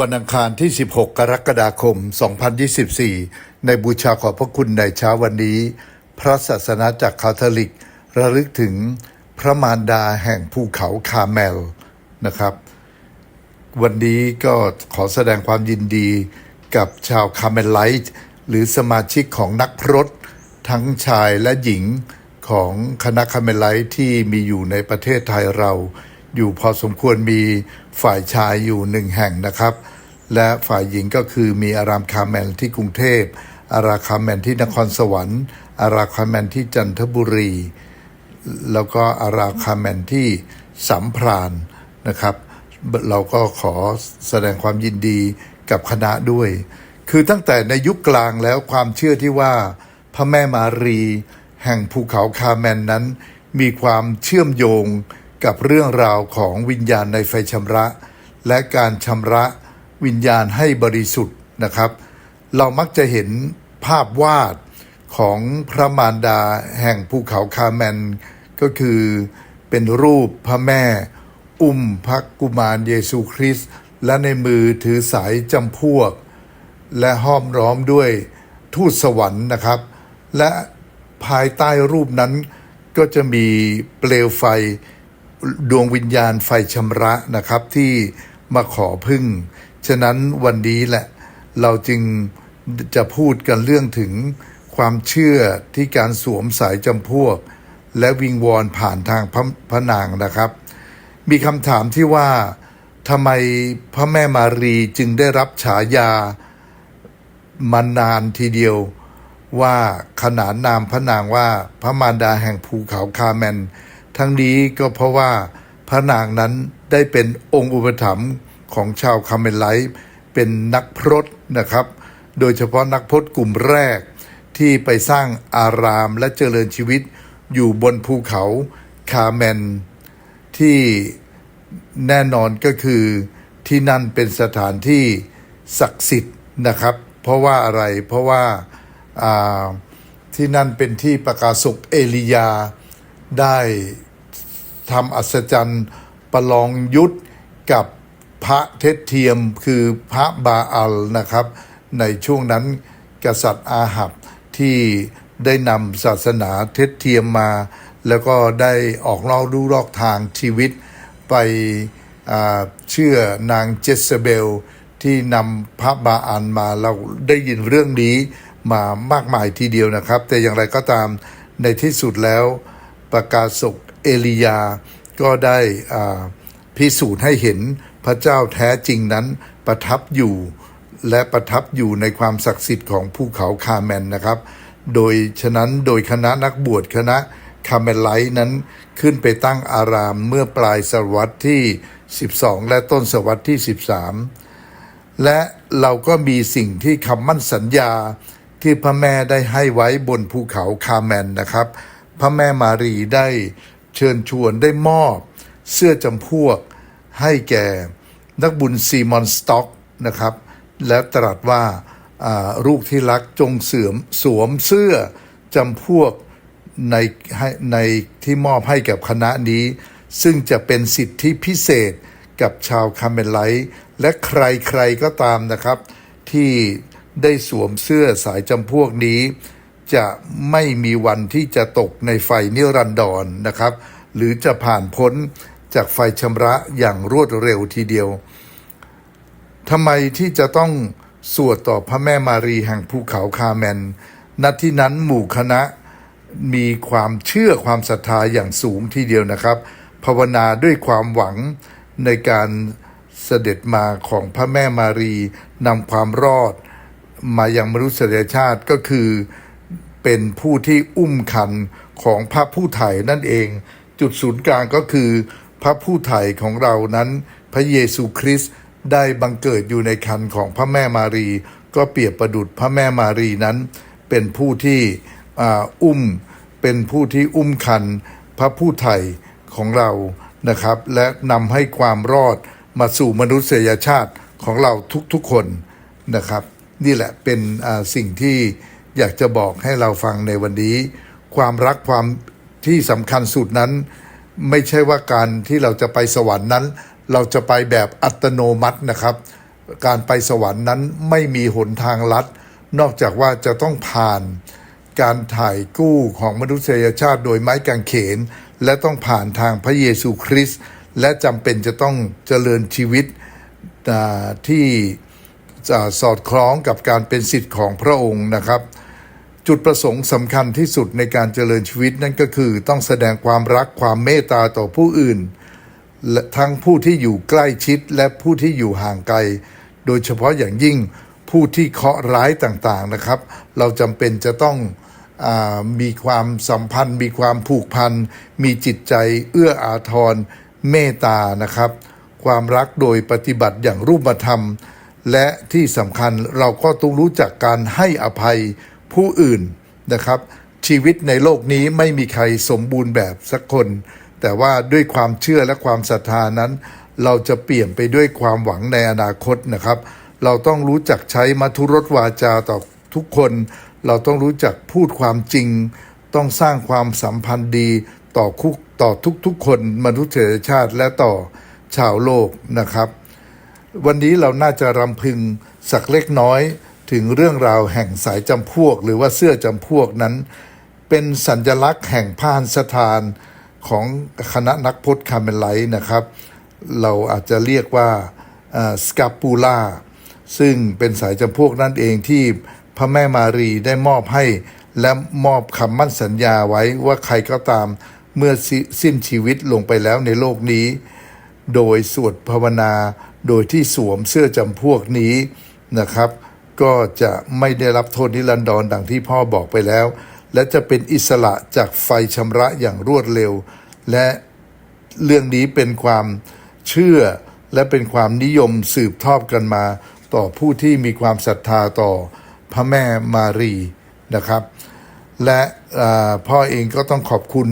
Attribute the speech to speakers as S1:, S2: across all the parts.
S1: วันอังคารที่ 16 กรกฎาคม 2024 ในบูชาขอบพระคุณในเช้าวันนี้ พระศาสนาจักรคาทอลิก ระลึกถึงพระมารดาแห่งภูเขาคาเมลนะครับ วันนี้ก็ขอแสดงความยินดีกับชาวคาเมลไลท์หรือสมาชิกของนักพรตทั้งชายและหญิงของคณะคาเมลไลท์ที่มีอยู่ในประเทศไทยเรา อยู่พอสมควรมีฝ่ายชายอยู่หนึ่งแห่งนะครับ และฝ่ายหญิงก็คือมีอารามคาร์เมลที่กรุงเทพ อาราคาร์เมลที่นครสวรรค์ อาราคาร์เมลที่จันทบุรี แล้วก็อาราคาแมนที่สัมพรานนะครับ เราก็ขอแสดงความยินดีกับคณะด้วย คือตั้งแต่ในยุคกลางแล้วความเชื่อที่ว่าพระแม่มารี แห่งภูเขาคาแมนนั้น มีความเชื่อมโยง กับเรื่องราวของวิญญาณในไฟชำระ และการชำระวิญญาณให้บริสุทธิ์นะครับ เรามักจะเห็นภาพวาดของพระมารดาแห่งภูเขาคาแมน ก็คือเป็นรูปพระแม่ อุ้มพระกุมารเยซูคริสต์และในมือถือสายจำพวก และห้อมล้อมด้วยทูตสวรรค์นะครับ และภายใต้รูปนั้นก็จะมีเปลวไฟ ดวงวิญญาณไฟชำระนะครับที่มาขอพึ่ง ฉะนั้นวันนี้แหละ เราจึงจะพูดกันเรื่องถึงความเชื่อที่การสวมสายจำพวก และวิงวอนผ่านทางพระพระนางนะครับ มีคำถามที่ว่าทำไมพระแม่มารีจึงได้รับฉายามานานทีเดียวว่าขนานนามพระนางว่าพระมารดาแห่งภูเขาคาแมน ทั้งนี้ก็เพราะว่าพระนางนั้นได้เป็นองค์อุปถัมภ์ของชาวคาเมนไลท์เป็นนักพรตนะครับ โดยเฉพาะนักพรตกลุ่มแรกที่ไปสร้างอารามและเจริญชีวิตอยู่บนภูเขาคาแมน ที่แน่นอนก็คือที่นั่นเป็นสถานที่ศักดิ์สิทธิ์นะครับ เพราะว่าอะไรเพราะว่าาที่นั่นเป็นที่ประกาศกเอลียา ได้ทำอัศจรรย์ประลองยุทธกับพระเท็จเทียมคือพระบาอัลนะครับ ในช่วงนั้นกษัตริย์อาหับที่ได้นำศาสนาเท็จเทียมมา แล้วก็ได้ออกล่อรู้ลอกทางชีวิต ไปเชื่อนางเจสเบล ที่นำพระบาอันมาเราได้ยินเรื่องนี้มามากมายทีเดียวนะครับ แต่อย่างไรก็ตามในที่สุดแล้ว ประกาศกเอลียา ก็ได้พิสูจน์ให้เห็นพระเจ้าแท้จริงนั้นประทับอยู่และประทับอยู่ในความศักดิ์สิทธิ์ของภูเขาคาแมนนะครับ โดยฉะนั้นโดยคณะนักบวชคณะคาเมลไลท์นั้นขึ้นไปตั้งอารามเมื่อปลายศตวรรษที่ 12 และต้นศตวรรษที่ 13 และเราก็มีสิ่งที่คำมั่นสัญญาที่พระแม่ได้ให้ไว้บนภูเขาคาแมนนะครับ พระแม่มารีได้เชิญชวนได้มอบ เสื้อจำพวกให้แก่นักบุญซีมอนสต็อกนะครับ และตรัสว่าาลูกที่รักจงเสื่อมสวมเสื้อจำพวกในในที่มอบให้กับคณะนี้ ซึ่งจะเป็นสิทธิพิเศษกับชาวคาเมนไลท์และใครๆก็ตามนะครับ ที่ได้สวมเสื้อสายจำพวกนี้ จะไม่มีวันที่จะตกในไฟนิรันดรนนะครับ หรือจะผ่านพ้นจากไฟชำระอย่างรวดเร็วทีเดียวทำไมที่จะต้องสวดต่อพระแม่มารีแห่งภูเขาคาแมนณที่นั้นหมู่คณะมีความเชื่อความศรัทธาอย่างสูงทีเดียวนะครับ ภาวนาด้วยความหวังในการเสด็จมาของพระแม่มารีนำความรอดมายังมนุษยชาติก็คือ เป็นผู้ที่อุ้มคันของพระผู้ไถ่นั่นเอง จุดศูนย์กลางก็คือ พระผู้ไถ่ของเรานั้น พระเยซูคริสต์ได้บังเกิดอยู่ในคันของพระแม่มารี ก็เปรียบประดุจพระแม่มารีนั้น เป็นผู้ที่อ่าอุ้มเป็นผู้ที่อุ้มคันพระผู้ไถ่ของเรานะครับ และนำให้ความรอดมาสู่มนุษยชาติของเราทุกๆคนนะครับ นี่แหละเป็นอ่าสิ่งที่ อยากจะบอกให้เราฟังในวันนี้ ความรักความที่สำคัญสุดนั้น ไม่ใช่ว่าการที่เราจะไปสวรรค์นั้น เราจะไปแบบอัตโนมัตินะครับ การไปสวรรค์นั้นไม่มีหนทางลัด นอกจากว่าจะต้องผ่านการถ่ายกู้ของมนุษยชาติโดยไม้กางเขน และต้องผ่านทางพระเยซูคริสต์และจำเป็นจะต้องเจริญชีวิตที่สอดคล้องกับการเป็นสิทธิ์ของพระองค์นะครับ จุดประสงค์สำคัญที่สุดในการเจริญชีวิตนั่นก็คือต้องแสดงความรักความเมตตาต่อผู้อื่นและทั้งผู้ที่อยู่ใกล้ชิดและผู้ที่อยู่ห่างไกล โดยเฉพาะอย่างยิ่งผู้ที่เคาะร้ายต่างๆนะครับ เราจำเป็นจะต้องอมีความสัมพันธ์ มีความผูกพัน มีจิตใจเอื้ออาทรเมตตานะครับ ความรักโดยปฏิบัติอย่างรูปธรรม และที่สำคัญเราก็ต้องรู้จักการให้อภัย ผู้อื่นนะครับ ชีวิตในโลกนี้ไม่มีใครสมบูรณ์แบบสักคน แต่ว่าด้วยความเชื่อและความศรัทธานั้น เราจะเปลี่ยนไปด้วยความหวังในอนาคตนะครับ เราต้องรู้จักใช้มัทุรสวาจาต่อทุกคน เราต้องรู้จักพูดความจริง ต้องสร้างความสัมพันธ์ดีต่อคุกต่อทุกๆ คนมนุษยชาติและต่อชาวโลกนะครับ วันนี้เราน่าจะรำพึงสักเล็กน้อย ถึงเรื่องราวแห่งสายจำพวก หรือว่าเสื้อจำพวกนั้น เป็นสัญลักษณ์แห่งพานสถานของคณะนักพจน์คาร์เมลไลท์นะครับ เราอาจจะเรียกว่าสกาปูล่าซึ่งเป็นสายจำพวกนั่นเองที่พระแม่มารีได้มอบให้และมอบคำมั่นสัญญาไว้ว่าใครก็ตามเมื่อสิสิ้นชีวิตลงไปแล้วในโลกนี้ โดยสวดภาวนาโดยที่สวมเสื้อจำพวกนี้นะครับ ก็จะไม่ได้รับโทษนิรันดรดังที่พ่อบอกไปแล้ว และจะเป็นอิสระจากไฟชำระอย่างรวดเร็ว และเรื่องนี้เป็นความเชื่อและเป็นความนิยมสืบทอดกันมา ต่อผู้ที่มีความศรัทธาต่อพระแม่มารีนะครับ และพ่อเองก็ต้องขอบคุณ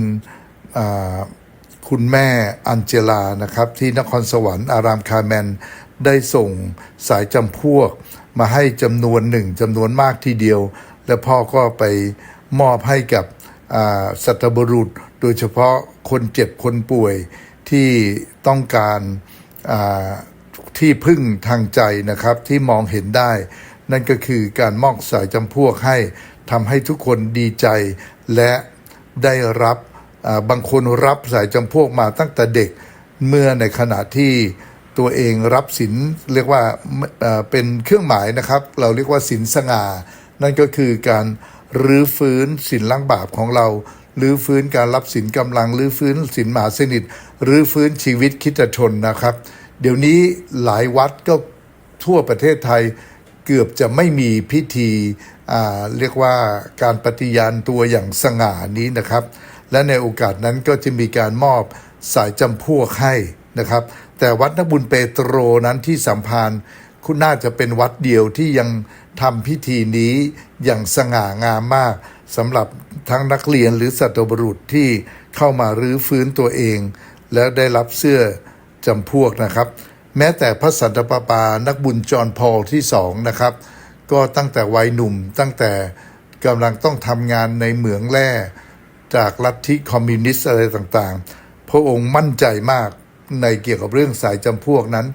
S1: คุณแม่อันเจลานะครับ ที่นครสวรรค์อารามคาแมน ได้ส่งสายจำพวก มาให้จำนวนหนึ่งจำนวนมากทีเดียว และพ่อก็ไปมอบให้กับอ่าสัตบุรุษ โดยเฉพาะคนเจ็บคนป่วยที่ต้องการอ่าที่พึ่งทางใจนะครับที่มองเห็นได้ นั่นก็คือการมอบสายจำพวกให้ทำให้ทุกคนดีใจและได้รับอ่าบางคนรับสายจำพวกมาตั้งแต่เด็กเมื่อในขณะที่ ตัวเองรับสินเรียกว่าเป็นเครื่องหมายนะครับ เราเรียกว่าสินสง่า นั่นก็คือการรื้อฟื้นสินล้างบาปของเรารื้อฟื้นการรับสินกำลังรื้อฟื้นสินมหาสนิทรื้อฟื้นชีวิตคิดชนนะครับ เดี๋ยวนี้หลายวัดก็ทั่วประเทศไทยเกือบจะไม่มีพิธีเรียกว่าการปฏิญาณตัวอย่างสง่านี้นะครับ และในโอกาสนั้นก็จะมีการมอบสายจำพวกให้นะครับ แต่วัดนบุญเปโตรนั้นที่สัมพันธ์คุณน่าจะเป็นวัดเดียวที่ยังทำพิธีนี้อย่างสง่างามมากสำหรับทั้งนักเรียนหรือสัตวบรุษที่เข้ามารื้อฟื้นตัวเอง แล้วได้รับเสื้อจำพวกนะครับ แม้แต่พระสันตะปาปานักบุญจอห์นพอลที่สองนะครับ ก็ตั้งแต่วัยหนุ่มตั้งแต่กำลังต้องทำงานในเหมืองแร่ จากลัทธิคอมมิวนิสต์อะไรต่างๆ พระองค์มั่นใจมาก ในเกี่ยวกับเรื่องสายจำพวกนั้น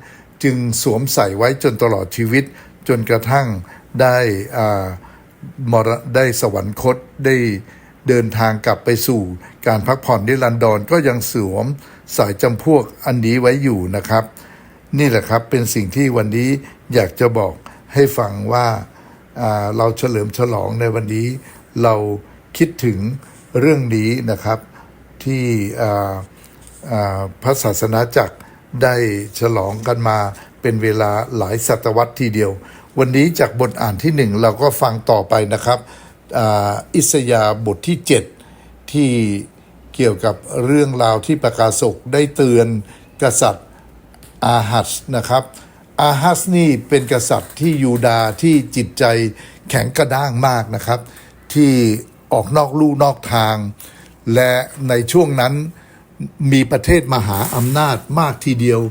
S1: จึงสวมใส่ไว้จนตลอดชีวิต จนกระทั่งได้อ่ามรได้สวรรคตได้เดินทางกลับไปสู่การพักผ่อนนิรันดรก็ยังสวมสายจำพวกอันนี้ไว้อยู่นะครับ นี่แหละครับเป็นสิ่งที่วันนี้อยากจะบอกให้ฟังว่าเราเฉลิมฉลองในวันนี้ เราคิดถึงเรื่องนี้นะครับที่ พระศาสนาจักรได้ฉลองกันมาเป็นเวลาหลายศตวรรษทีเดียว วันนี้จากบทอ่านที่หนึ่งเราก็ฟังต่อไปนะครับอ,อิสยาบทที่ 7 ที่เกี่ยวกับเรื่องราวที่ประกาศกได้เตือนกษัตริย์อาฮัสนะครับ อาฮัสนี่เป็นกษัตริย์ที่ยูดาห์ที่จิตใจแข็งกระด้างมากนะครับ ที่ออกนอกลู่นอกทาง และในช่วงนั้น มีประเทศมหาอำนาจมากทีเดียว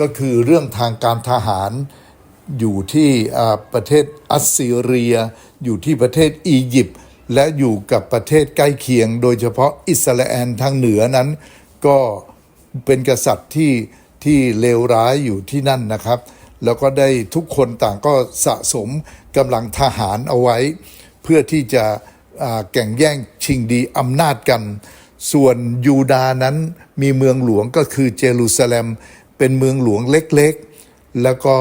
S1: ก็คือเรื่องทางการทหารอยู่ที่ประเทศอัสซีเรีย อยู่ที่ประเทศอียิปต์และอยู่กับประเทศใกล้เคียง โดยเฉพาะอิสราเอลทางเหนือนั้น ก็เป็นกษัตริย์ที่ที่เลวร้ายอยู่ที่นั่นนะครับ แล้วก็ได้ทุกคนต่างก็สะสมกำลังทหารเอาไว้ เพื่อที่จะแข่งแย่งชิงดีอำนาจกัน ส่วนยูดานั้นมีเมืองหลวงก็คือเยรูซาเล็ม เป็นเมืองหลวงเล็กๆ แล้วก็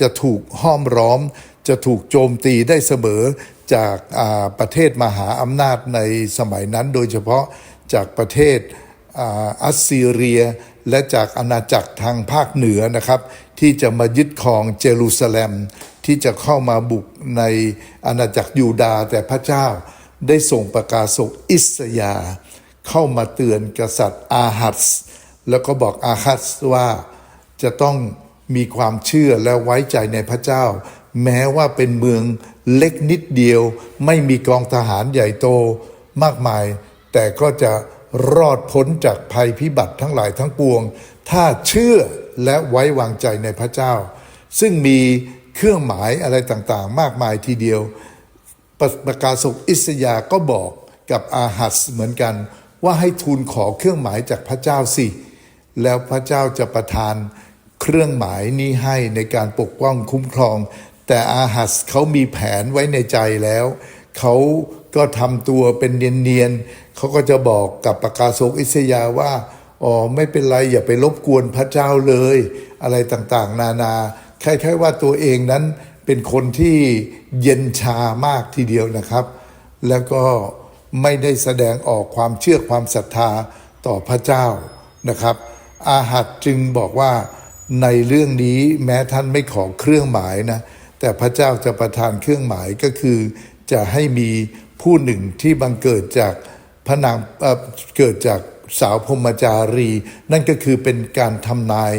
S1: จะถูกห้อมล้อม จะถูกโจมตีได้เสมอจากาประเทศมหาอำนาจในสมัยนั้นโดยเฉพาะจากประเทศอัสซีเรีย และจากอาณาจักรทางภาคเหนือนะครับ ที่จะมายึดครองเยรูซาเล็ม ที่จะเข้ามาบุกในอาณาจักรยูดาแต่พระเจ้า ได้ส่งประกาศกอิสยา เข้ามาเตือนกษัตริย์อาหัสแล้วก็บอกอาหัสว่าจะต้องมีความเชื่อและไว้ใจในพระเจ้า แม้ว่าเป็นเมืองเล็กนิดเดียว ไม่มีกองทหารใหญ่โตมากมาย แต่ก็จะรอดพ้นจากภัยพิบัติทั้งหลายทั้งปวง ถ้าเชื่อและไว้วางใจในพระเจ้า ซึ่งมีเครื่องหมายอะไรต่างๆ มากมายทีเดียว ประกาศกอิสยาก็บอกกับอาหัสเหมือนกัน ว่าให้ทูลขอเครื่องหมายจากพระเจ้าสิ แล้วพระเจ้าจะประทานเครื่องหมายนี้ให้ในการปกป้องคุ้มครอง แต่อาหัสเขามีแผนไว้ในใจแล้ว เขาก็ทำตัวเป็นเนียนๆเขาก็จะบอกกับประกาศกอิสยาว่าอ๋อไม่เป็นไรอย่าไปรบกวนพระเจ้าเลย อะไรต่างๆ นานาคล้ายๆว่าตัวเองนั้น เป็นคนที่เย็นชามากทีเดียวนะครับ แล้วก็ไม่ได้แสดงออกความเชื่อความศรัทธาต่อพระเจ้านะครับ อาหัดจึงบอกว่าในเรื่องนี้แม้ท่านไม่ขอเครื่องหมายนะแต่พระเจ้าจะประทานเครื่องหมายก็คือ จะให้มีผู้หนึ่งที่บังเกิดจากพระนางเเกิดจากสาวพรหมจารี นั่นก็คือเป็นการทำนาย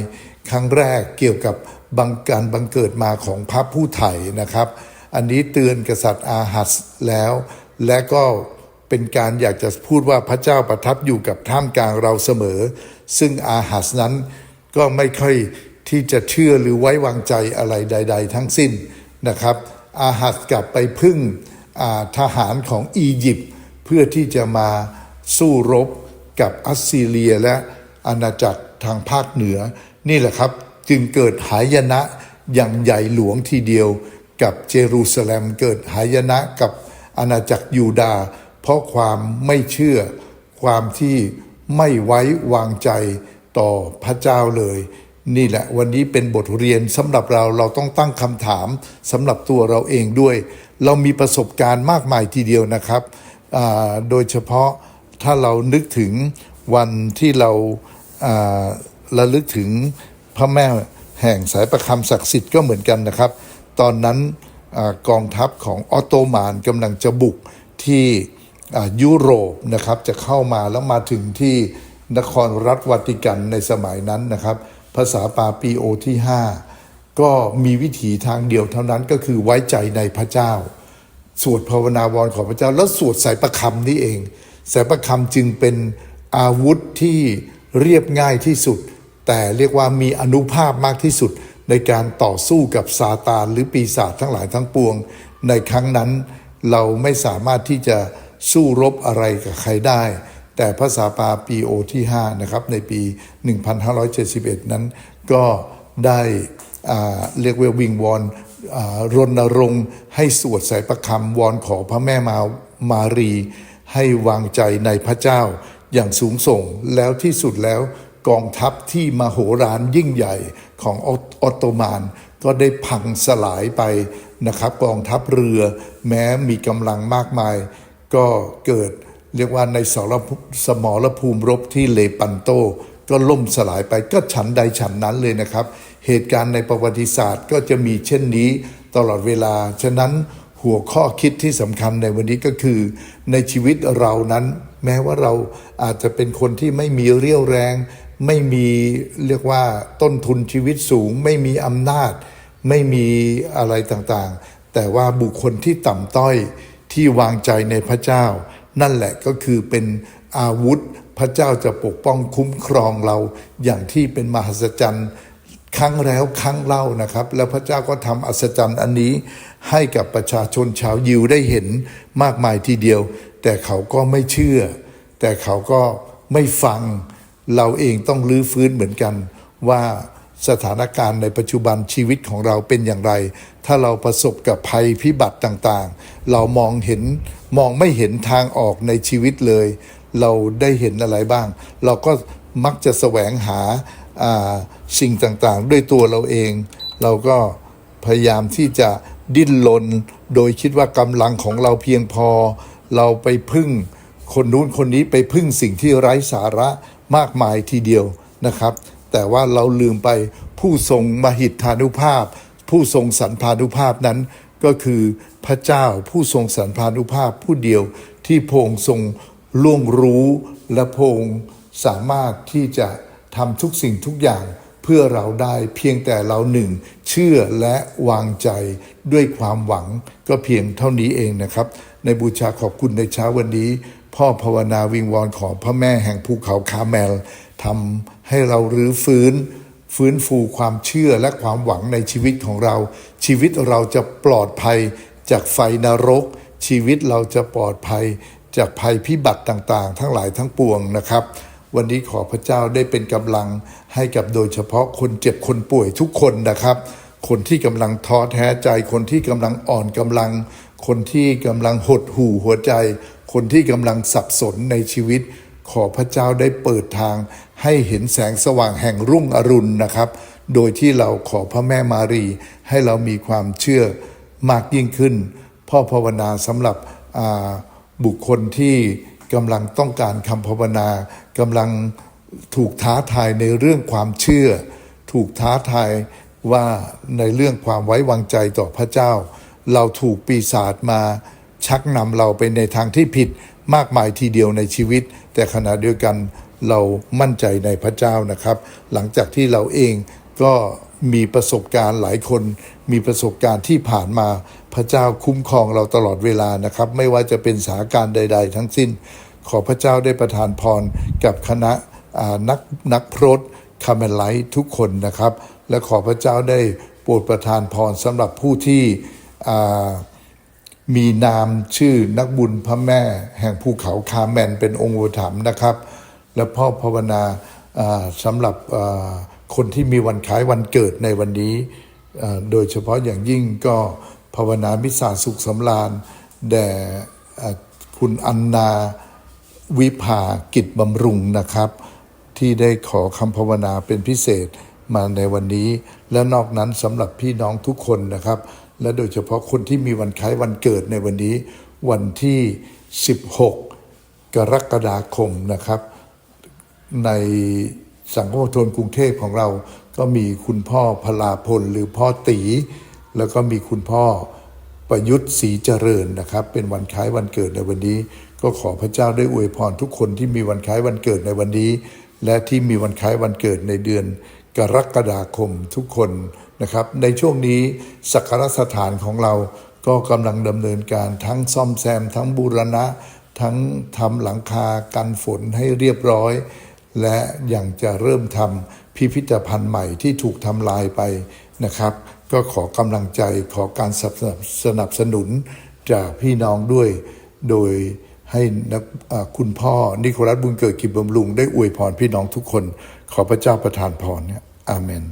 S1: ครั้งแรกเกี่ยวกับ บังการบังเกิดมาของพระผู้ไถ่นะครับ อันนี้เตือนกษัตริย์อาหัสแล้ว และก็เป็นการอยากจะพูดว่าพระเจ้าประทับอยู่กับท่ามกลางเราเสมอ ซึ่งอาหัสนั้นก็ไม่ค่อยที่จะเชื่อหรือไว้วางใจอะไรใด ๆ ทั้งสิ้นนะครับ อาหัสกลับไปพึ่งทหารของอียิปต์เพื่อที่จะมาสู้รบกับอัสซีเรียและอาณาจักรทางภาคเหนือนี่แหละครับ จึงเกิดหายนะอย่างใหญ่หลวงทีเดียวกับเยรูซาเล็มเกิดหายนะกับอาณาจักรยูดาห์เพราะความไม่เชื่อ ความที่ไม่ไว้วางใจต่อพระเจ้าเลย นี่แหละวันนี้เป็นบทเรียนสำหรับเราเราต้องตั้งคำถามสำหรับตัวเราเองด้วย เรามีประสบการณ์มากมายทีเดียวนะครับ โดยเฉพาะถ้าเรานึกถึงวันที่เราระลึกถึง พระแม่แห่งสายประคำศักดิ์สิทธิ์ก็เหมือนกันนะครับ ตอนนั้นอกองทัพของออตโตมันกำลังจะบุกที่ยุโรปนะครับจะเข้ามาแล้วมาถึงที่นครรัฐวาติกันในสมัยนั้นนะครับ ภาษาปาปีโอที่ 5 ก็มีวิถีทางเดียวเท่านั้นก็คือไว้ใจในพระเจ้า สวดภาวนาวรของพระเจ้า แล้วสวดสายประคำนี่เอง สายประคำจึงเป็นอาวุธที่เรียบง่ายที่สุด แต่เรียกว่ามีอนุภาพมากที่สุดในการต่อสู้กับซาตานหรือปีศาจทั้งหลายทั้งปวง ในครั้งนั้นเราไม่สามารถที่จะสู้รบอะไรกับใครได้ แต่ภาษาปาปีโอที่5นะครับในปี 1571 นั้น ก็ได้เรียกว่าวิงวอนอรณรงค์ให้สวดใส่ประคำวอนขอพระแม่มามารี ให้วางใจในพระเจ้าอย่างสูงส่งแล้วที่สุดแล้ว กองทัพที่มโหฬารยิ่งใหญ่ของออตโตมันก็ได้พังสลายไปนะครับ กองทัพเรือแม้มีกำลังมากมาย ก็เกิดเรียกว่าในสรสมรภูมิรบที่เลปันโต ก็ล่มสลายไปก็ฉันใดฉันนั้นเลยนะครับ เหตุการณ์ในประวัติศาสตร์ก็จะมีเช่นนี้ตลอดเวลา ฉะนั้นหัวข้อคิดที่สำคัญในวันนี้ก็คือ ในชีวิตเรานั้น แม้ว่าเราอาจจะเป็นคนที่ไม่มีเรี่ยวแรง ไม่มีเรียกว่าต้นทุนชีวิตสูง ไม่มีอำนาจ ไม่มีอะไรต่างๆ แต่ว่าบุคคลที่ต่ำต้อยที่วางใจในพระเจ้า นั่นแหละก็คือเป็นอาวุธพระเจ้าจะปกป้องคุ้มครองเราอย่างที่เป็นมหัศจรรย์ครั้งแล้วครั้งเล่านะครับ แล้วพระเจ้าก็ทำอัศจรรย์อันนี้ให้กับประชาชนชาวยิวได้เห็นมากมายทีเดียว แต่เขาก็ไม่เชื่อ แต่เขาก็ไม่ฟัง เราเองต้องลื้อฟื้นเหมือนกันว่าสถานการณ์ในปัจจุบันชีวิตของเราเป็นอย่างไร ถ้าเราประสบกับภัยพิบัติต่างๆ เรามองเห็นมองไม่เห็นทางออกในชีวิตเลย เราได้เห็นอะไรบ้าง เราก็มักจะแสวงหาาสิ่งต่างๆ ด้วยตัวเราเอง เราก็พยายามที่จะดิ้นรนโดยคิดว่ากำลังของเราเพียงพอ เราไปพึ่งคนนู้นคนนี้ไปพึ่งสิ่งที่ไร้สาระ มากมายทีเดียวนะครับ แต่ว่าเราลืมไปผู้ทรงมหิทธานุภาพ ผู้ทรงสันพานุภาพนั้น ก็คือพระเจ้าผู้ทรงสันพานุภาพผู้เดียวที่พงทรงล่วงรู้และพงสามารถที่จะทำทุกสิ่งทุกอย่างเพื่อเราได้เพียงแต่เราหนึ่ง เชื่อและวางใจด้วยความหวังก็เพียงเท่านี้เองนะครับ ในบูชาขอบคุณในเช้าวันนี้ พ่อภาวนาวิงวอนขอพระแม่แห่งภูเขาคาเมลทำให้เรารื้อฟื้น ฟื้นฟูความเชื่อและความหวังในชีวิตของเรา ชีวิตเราจะปลอดภัยจากไฟนรก ชีวิตเราจะปลอดภัยจากภัยพิบัติต่างๆ ทั้งหลายทั้งปวงนะครับ วันนี้ขอพระเจ้าได้เป็นกำลังให้กับโดยเฉพาะคนเจ็บคนป่วยทุกคนนะครับ คนที่กำลังท้อแท้ใจ คนที่กำลังอ่อนกำลัง คนที่กำลังหดหู่หัวใจ คนที่กำลังสับสนในชีวิต ขอพระเจ้าได้เปิดทาง ให้เห็นแสงสว่างแห่งรุ่งอรุณนะครับ โดยที่เราขอพระแม่มารี ให้เรามีความเชื่อมากยิ่งขึ้น พ่อภาวนาสำหรับบุคคลที่กำลังต้องการคำภาวนากำลังถูกท้าทายในเรื่องความเชื่อ ถูกท้าทายว่าในเรื่องความไว้วางใจต่อพระเจ้า เราถูกปีศาจมา ชักนำเราไปในทางที่ผิดมากมายทีเดียวในชีวิต แต่ขณะเดียวกันเรามั่นใจในพระเจ้านะครับ หลังจากที่เราเองก็มีประสบการณ์หลายคน มีประสบการณ์ที่ผ่านมาพระเจ้าคุ้มครองเราตลอดเวลานะครับ ไม่ว่าจะเป็นสถานการณ์ใด ๆ ทั้งสิ้น ขอพระเจ้าได้ประทานพรกับคณะนักนักพรตคาเมลไลท์ทุกคนนะครับ และขอพระเจ้าได้โปรดประทานพรสำหรับผู้ที่ มีนามชื่อนักบุญพระแม่ แห่งภูเขาคาแมนเป็นองค์อุปถัมนะครับ และพ่อภาวนาสำหรับคนที่มีวันคล้ายวันเกิดในวันนี้ โดยเฉพาะอย่างยิ่งก็ภาวนามิสาสุขสำราญแด่คุณอันนาวิภากิจบำรุงนะครับ ที่ได้ขอคำภาวนาเป็นพิเศษ มาในวันนี้ และนอกนั้นสำหรับพี่น้องทุกคนนะครับ และโดยเฉพาะคนที่มีวันคล้ายวันเกิดในวันนี้ วันที่ 16 กรกฎาคมนะครับ ในสังคมทนกรุงเทพของเราก็มีคุณพ่อพลาพลหรือพ่อตี แล้วก็มีคุณพ่อประยุทธ์ศรีเจริญนะครับ เป็นวันคล้ายวันเกิดในวันนี้ ก็ขอพระเจ้าได้อวยพรทุกคนที่มีวันคล้ายวันเกิดในวันนี้ และที่มีวันคล้ายวันเกิดในเดือน กรกฎาคมทุกคนนะครับ ในช่วงนี้สักการสถานของเราก็กำลังดำเนินการทั้งซ่อมแซม ทั้งบูรณะ ทั้งทำหลังคากันฝนให้เรียบร้อย และยังจะเริ่มทำพิพิธภัณฑ์ใหม่ที่ถูกทำลายไปนะครับ ก็ขอกำลังใจขอการสนับสนับสนุนจากพี่น้องด้วย โดยให้นักคุณพ่อนิโคลัสบุญเกิดกิจบำรุงได้อวยพรพี่น้องทุกคน ขอพระเจ้าประทานพรเนี่ย อาเมน